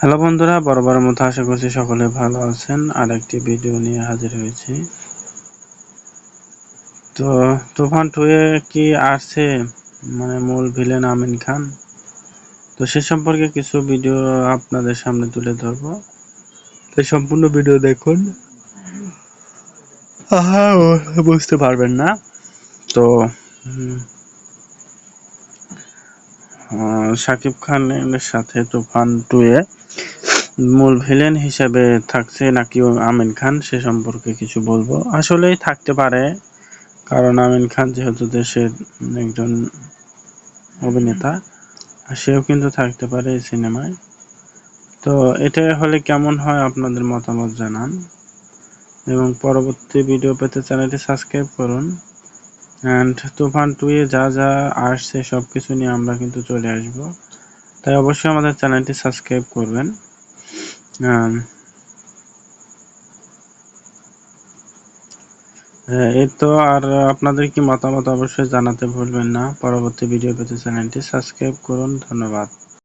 Hello বন্ধুরা, বরাবরের মতো আশা করছি সকলে ভালো আছেন। আর একটি ভিডিও নিয়ে হাজির হয়েছি। তো তুফান টুয়ে কি আসছে? মানে মূল ভিলেন আমিন খান। তো সে সম্পর্কে কিছু ভিডিও আপনাদের সামনে তুলে ধরব। তো সম্পূর্ণ ভিডিও দেখুন। বুঝতে পারবেন না। তো শাকিব খানের সাথে তুফান টুয়ে মূল ভিলেন হিসেবে থাকছে নাকি আমিন খান, সে সম্পর্কে কিছু বলব। আসলেই থাকতে পারে, কারণ আমিন খান যেহেতু দেশের একজন অভিনেতা সেও কিন্তু থাকতে পারে এই সিনেমায়। তো এটা হলে কেমন হয় আপনাদের মতামত জানান। এবং পরবর্তী ভিডিও পেতে চ্যানেলটি সাবস্ক্রাইব করুন। অ্যান্ড তুফান টুয়ে যা যা আসছে সব কিছু নিয়ে আমরা কিন্তু চলে আসব। তাই অবশ্যই আমাদের চ্যানেলটি সাবস্ক্রাইব করবেন। এই তো আর আপনাদের কি মতামত অবশ্যই জানাতে ভুলবেন না। পরবর্তী ভিডিও পেতে চ্যানেলটি সাবস্ক্রাইব করুন। ধন্যবাদ।